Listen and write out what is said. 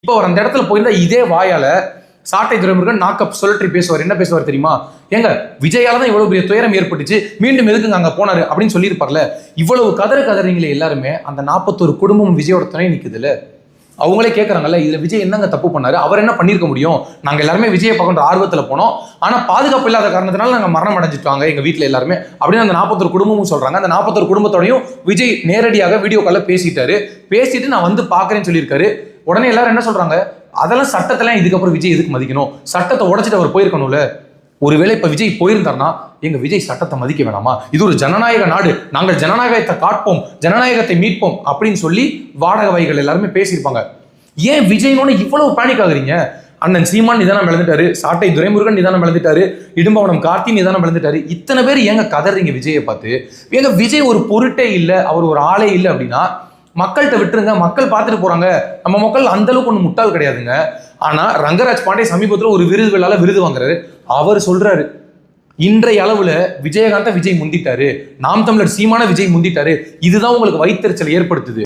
இப்போ அவர் அந்த இடத்துல போயிருந்தா இதே வாயால சாட்டை துறைமுருகன் நாக்கப் சுழற்றி பேசுவார். என்ன பேசுவார் தெரியுமா? ஏங்க விஜயால தான் இவ்வளவு பெரிய துயரம் ஏற்பட்டுச்சு. மீண்டும் எதுக்குங்க அங்க போனாரு அப்படின்னு சொல்லியிருப்பார்ல. இவ்வளவு கதறு கதறீங்களே எல்லாருமே அந்த நாற்பத்தொரு குடும்பம் விஜயோட துணை நிக்குதுல்ல. அவங்களே கேட்குறாங்கல்ல இதில் விஜய் என்னங்க தப்பு பண்ணாரு? அவர் என்ன பண்ணியிருக்க முடியும்? நாங்கள் எல்லாருமே விஜயை பார்க்குற ஆர்வத்தில் போனோம். ஆனால் பாதுகாப்பு இல்லாத காரணத்தினால நாங்கள் மரணம் அடைஞ்சிட்டாங்க எங்கள் வீட்டில் எல்லாருமே. அப்படின்னு அந்த நாற்பத்தொரு குடும்பமும் சொல்கிறாங்க அந்த நாற்பத்தொரு குடும்பத்தோடையும் விஜய் நேரடியாக வீடியோ காலில் பேசிட்டாரு. பேசிட்டு நான் வந்து பார்க்குறேன்னு சொல்லியிருக்காரு. உடனே எல்லாரும் என்ன சொல்கிறாங்க அதெல்லாம் சட்டத்தெல்லாம் இதுக்கப்புறம் விஜய் எதுக்கு மதிக்கணும்? சட்டத்தை உடச்சிட்டு அவர் போயிருக்கணும்ல. ஒருவேளை இப்ப விஜய் போயிருந்தாருன்னா எங்க விஜய் சட்டத்தை மதிக்க வேணாமா? இது ஒரு ஜனநாயக நாடு. நாங்கள் ஜனநாயகத்தை காட்போம் ஜனநாயகத்தை மீட்போம் அப்படின்னு சொல்லி வாடகை வகைகள் எல்லாருமே பேசியிருப்பாங்க. ஏன் விஜய்னோட இவ்வளவு பேனிக் ஆகுறீங்க? அண்ணன் சீமான் நிதானம் விளந்துட்டாரு சாட்டை துரைமுருகன் நிதானம் விளந்துட்டாரு இடும்பவனம் கார்த்தி நிதானம் விளந்துட்டாரு இத்தனை பேர் ஏங்க கதறீங்க விஜயை பார்த்து? ஏங்க விஜய் ஒரு பொருட்டே இல்லை அவர் ஒரு ஆளே இல்லை அப்படின்னா மக்கள்கிட்ட விட்டுருங்க மக்கள் பார்த்துட்டு போகிறாங்க நம்ம மக்கள் அந்தளவுக்கு ஒன்றும் முட்டாள் கிடையாதுங்க. ஆனால் ரங்கராஜ் பாண்டே சமீபத்தில் ஒரு விருது விழால விருது வாங்குறாரு. அவர் சொல்கிறாரு இன்றைய அளவில் விஜயகாந்தை விஜய் முந்திட்டாரு. நாம் தமிழர் சீமான விஜய் முந்திட்டாரு. இதுதான் உங்களுக்கு வைத்தறிச்சல் ஏற்படுத்துது.